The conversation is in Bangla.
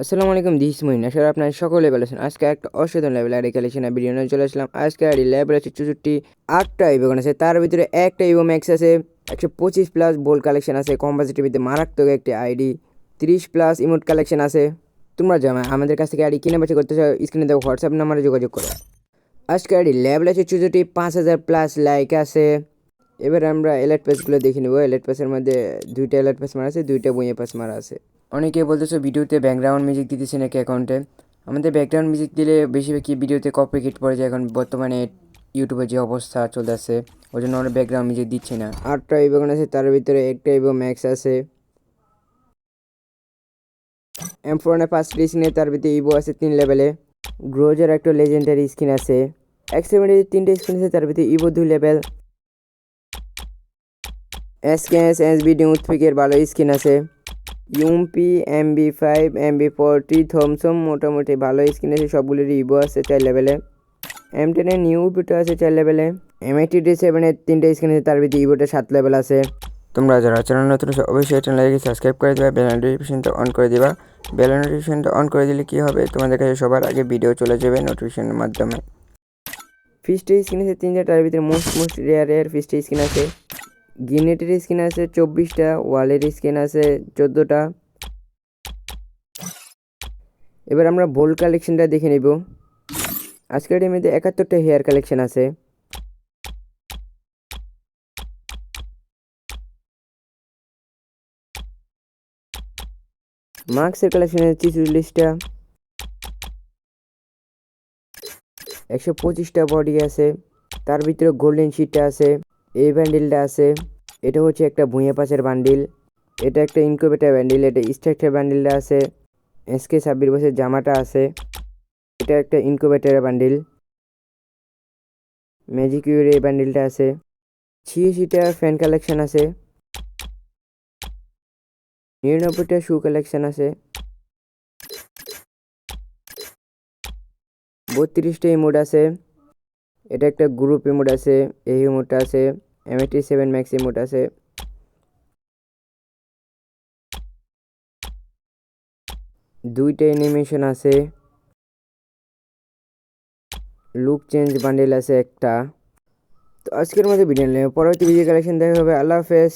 আসসালামু আলাইকুম দিস মহিন আসলে আপনার সকলে ভালো আছেন। আজকে একটা অসাধারণ লেভেল আইডি কালেকশন ভিডিও নিয়ে চলে আসলাম। আজকে আইডি লেভেল আছে চৌষট্টি আটটা ইভোন আছে। তার ভিতরে একটা ইভো ম্যাক্স আছে, একশো পঁচিশ প্লাস বোল কালেকশন আছে। কম্পাসিটিভিতে মারাত্মক একটি আইডি তিরিশ প্লাস ইমোট কালেকশন আছে। তোমরা জামা আমাদের কাছ থেকে আইডি কিনে বেচে করতে চাও স্ক্রিনে দেখো হোয়াটসঅ্যাপ নাম্বারে যোগাযোগ করো। আজকে আইডি লেভেল আছে চৌষট্টি, পাঁচ হাজার প্লাস লাইক আছে। এবার আমরা এলার্ট পেসগুলো দেখে নেব। এলার্ট পেসের মধ্যে দুইটা এলার্ট পেস মারা আছে, দুইটা বইয়ে পেস মারা আছে। অনেকে বলতেছো ভিডিওতে ব্যাকগ্রাউন্ড মিউজিক দিতেছে নাকি অ্যাকাউন্টে আমাদের ব্যাকগ্রাউন্ড মিউজিক দিলে বেশিরভাগ ভিডিওতে কপিকেট পড়ে যায়, এখন বর্তমানে ইউটিউবে যে অবস্থা চলতেছে, ওই জন্য আমরা ব্যাকগ্রাউন্ড মিউজিক দিচ্ছি না। আটটা ইভোন আছে, তার ভিতরে একটা ইভো ম্যাক্স আছে। এম ফোরনে পাঁচটি স্ক্রিনে তার ভিতরে ইভো আছে তিন লেভেলে গ্রোজের একটা লেজেন্ডারি স্কিন আছে। এক সেভেন্টি তিনটে স্ক্রিন আছে, তার ভিতরে ইভো দুই লেভেল এসকেএস এসবি ডিউথপিকের ভালো স্কিন আছে। UMP MB five MB forty Thompson মোটামুটি ভালো স্কিন আছে সবগুলির ইভো আছে চার লেভেলে। এম টেনের নিউ ইভোটা আছে চার লেভেলে। এম এইটি ডি সেভেনের তিনটে স্কিন আছে, তার ভিতরে ইভোটা সাত লেভেল আছে। তোমরা যারা চ্যানেল নতুন অবশ্যই চ্যানেল লাইক সাবস্ক্রাইব করে দেবা বেল নোটিফিকেশনটা অন করে দিবা। বেল নোটিফিকেশনটা অন করে দিলে কী হবে, তোমাদের কাছে সবার আগে ভিডিও চলে যাবে নোটিফিকেশনের মাধ্যমে। ফিস্টের স্কিন আছে তিনটা, তার ভিতরে মোস্ট মোস্ট রেয়ার রেয়ার ফিস্টের স্কিন আছে। গিনেটের স্কিন আছে চব্বিশটা ওয়ালের স্কিন আছে চোদ্দোটা। এবার আমরা বোল কালেকশনটা দেখে নিব। আজকের টাইমেতে একাত্তরটা হেয়ার কালেকশন আছে। মার্কসের কালেকশন আছে ছিচল্লিশটা একশো পঁচিশটা বডি আছে। তার ভিতরে গোল্ডেন শিটটা আছে। এই ব্যান্ডেলটা আছে, এটা হচ্ছে একটা ভুঁইয়া পাশের বান্ডিল এটা একটা ইনকুবেটার ব্যান্ডিল, এটা স্ট্রাকচার ব্যান্ডিলটা আছে এসকে ছাব্বিশ বছর জামাটা আছে, এটা একটা ইনকুবেটার বান্ডিল ম্যাজিক ইউর এই বান্ডিলটা আছে, ছিয়াশিটা ফ্যান কালেকশন আছে, নিরানব্বইটা শু কালেকশন আছে, বত্রিশটা ইমোড আছে। এটা একটা গ্রুপ ইমোট আছে, এই ইমোটটা আছে এমএটি সেভেন ম্যাক্স ইমোট আছে। দুইটা অ্যানিমেশন আছে। লুক চেঞ্জ বান্ডেল আছে একটা। তো আজকের মধ্যে ভিডিও নিলাম। পরবর্তী ভিডিও কালেকশন দেখা হবে। আল্লাহ হাফেজ।